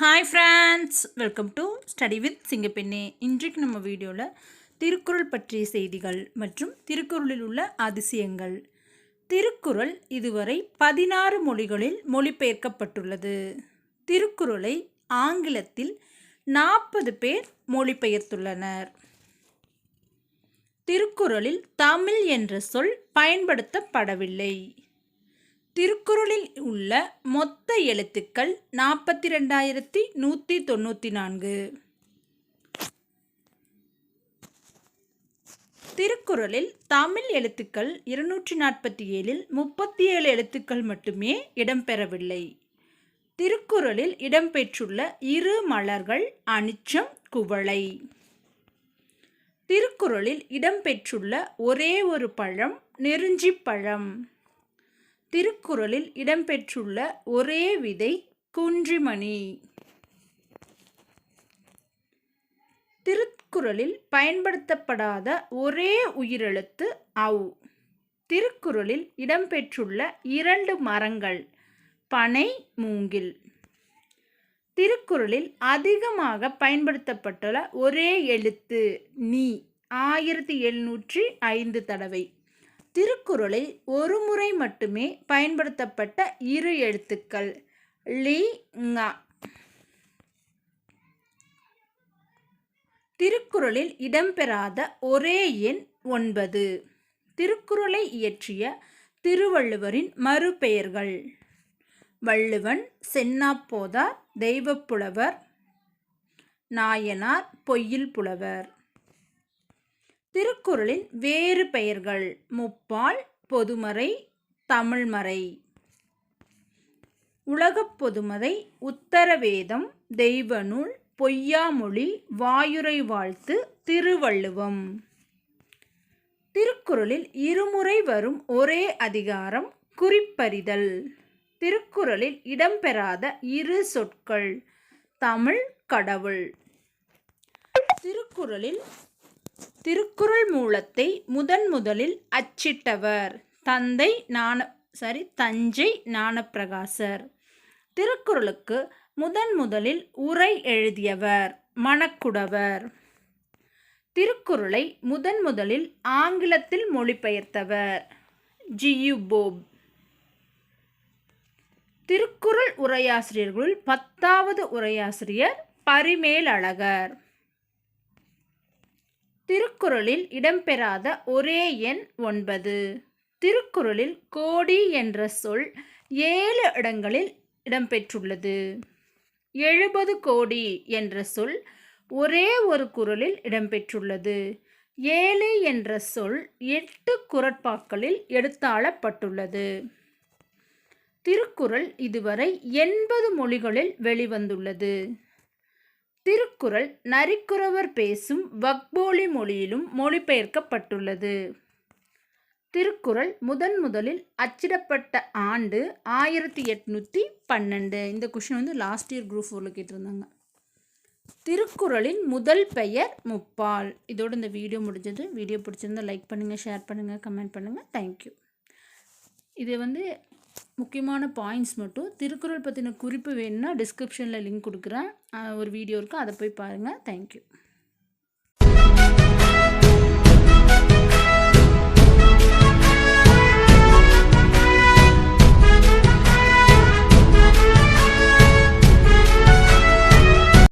Hi friends welcome to study with Singappenne இன்றைக்கு நம்ம வீடியோவில் திருக்குறள் பற்றிய செய்திகள் மற்றும் திருக்குறளில் உள்ள அதிசயங்கள். திருக்குறள் இதுவரை பதினாறு மொழிகளில் மொழிபெயர்க்கப்பட்டுள்ளது. திருக்குறளை ஆங்கிலத்தில் நாற்பது பேர் மொழிபெயர்த்துள்ளனர். திருக்குறளில் தமிழ் என்ற சொல் பயன்படுத்தப்படவில்லை. திருக்குறளில் உள்ள மொத்த எழுத்துக்கள் நாற்பத்தி ரெண்டாயிரத்தி நூற்றி தொண்ணூற்றி நான்கு. திருக்குறளில் தமிழ் எழுத்துக்கள் இருநூற்றி நாற்பத்தி ஏழில் முப்பத்தி ஏழு எழுத்துக்கள் மட்டுமே இடம்பெறவில்லை. திருக்குறளில் இடம்பெற்றுள்ள இரு மலர்கள் அனிச்சம் குவளை. திருக்குறளில் இடம்பெற்றுள்ள ஒரே ஒரு பழம் நெருஞ்சி பழம். திருக்குறளில் இடம்பெற்றுள்ள ஒரே விதை குன்றிமணி. திருக்குறளில் பயன்படுத்தப்படாத ஒரே உயிரெழுத்து அவ் திருக்குறளில் இடம்பெற்றுள்ள இரண்டு மரங்கள் பனை மூங்கில். திருக்குறளில் அதிகமாக பயன்படுத்தப்பட்டுள்ள ஒரே எழுத்து நீ ஆயிரத்தி எழுநூற்றி ஐந்து தடவை. திருக்குறளில் ஒரு முறை மட்டுமே பயன்படுத்தப்பட்ட இரு எழுத்துக்கள். லி ங. திருக்குறளில் இடம்பெறாத ஒரே எண் ஒன்பது. திருக்குறளை இயற்றிய திருவள்ளுவரின் மறுபெயர்கள். வள்ளுவன் சென்னாப்போதார் தெய்வப்புலவர் நாயனார் பொய்யில் புலவர். திருக்குறளின் வேறு பெயர்கள். முப்பால் பொதுமறை தமிழ்மறை. உலகப் பொதுமறை உத்தரவேதம் தெய்வநூல் பொய்யாமொழி வாயுரை வாழ்த்து திருவள்ளுவம். திருக்குறளில் இருமுறை வரும் ஒரே அதிகாரம் குறிப்பறிதல். திருக்குறளில் இடம்பெறாத இரு சொற்கள் தமிழ் கடவுள். திருக்குறளில் திருக்குறள் மூலத்தை முதன் முதலில் அச்சிட்டவர். தந்தை ஞான சாரி தஞ்சை ஞானப்பிரகாசர். திருக்குறளுக்கு முதன் முதலில் உரை எழுதியவர் மணக்குடவர். திருக்குறளை முதன் முதலில் ஆங்கிலத்தில் மொழிபெயர்த்தவர் ஜியு போப். திருக்குறள் உரையாசிரியர்களுள் பத்தாவது உரையாசிரியர் பரிமேலழகர். திருக்குறளில் இடம்பெறாத ஒரே எண் ஒன்பது. திருக்குறளில் கோடி என்ற சொல் ஏழு இடங்களில் இடம்பெற்றுள்ளது. எழுபது கோடி என்ற சொல் ஒரே ஒரு குரலில் இடம்பெற்றுள்ளது. ஏழு என்ற சொல் எட்டு குரட்பாக்களில் எடுத்தாளப்பட்டுள்ளது. திருக்குறள் இதுவரை எண்பது மொழிகளில் வெளிவந்துள்ளது. திருக்குறள் நரிக்குறவர் பேசும் வக்போலி மொழியிலும் மொழிபெயர்க்கப்பட்டுள்ளது. திருக்குறள் முதன் முதலில் அச்சிடப்பட்ட ஆண்டு ஆயிரத்தி எட்நூற்றி பன்னெண்டு. இந்த கொஷின் வந்து லாஸ்ட் இயர் குரூப் ஃபோரில் கேட்டிருந்தாங்க. திருக்குறளின் முதல் பெயர் முப்பால். இதோடு இந்த வீடியோ முடிஞ்சது. வீடியோ பிடிச்சிருந்தால் லைக் பண்ணுங்கள் ஷேர் பண்ணுங்கள் கமெண்ட் பண்ணுங்கள் தேங்க்யூ இது வந்து முக்கியமான பாயிண்ட்ஸ் மட்டும் திருக்குறள் பற்றின குறிப்பு வேணும்னா டிஸ்கிரிப்ஷனில் லிங்க் கொடுக்குறேன். ஒரு வீடியோ இருக்குது அதை போய் பாருங்கள் தேங்க்யூ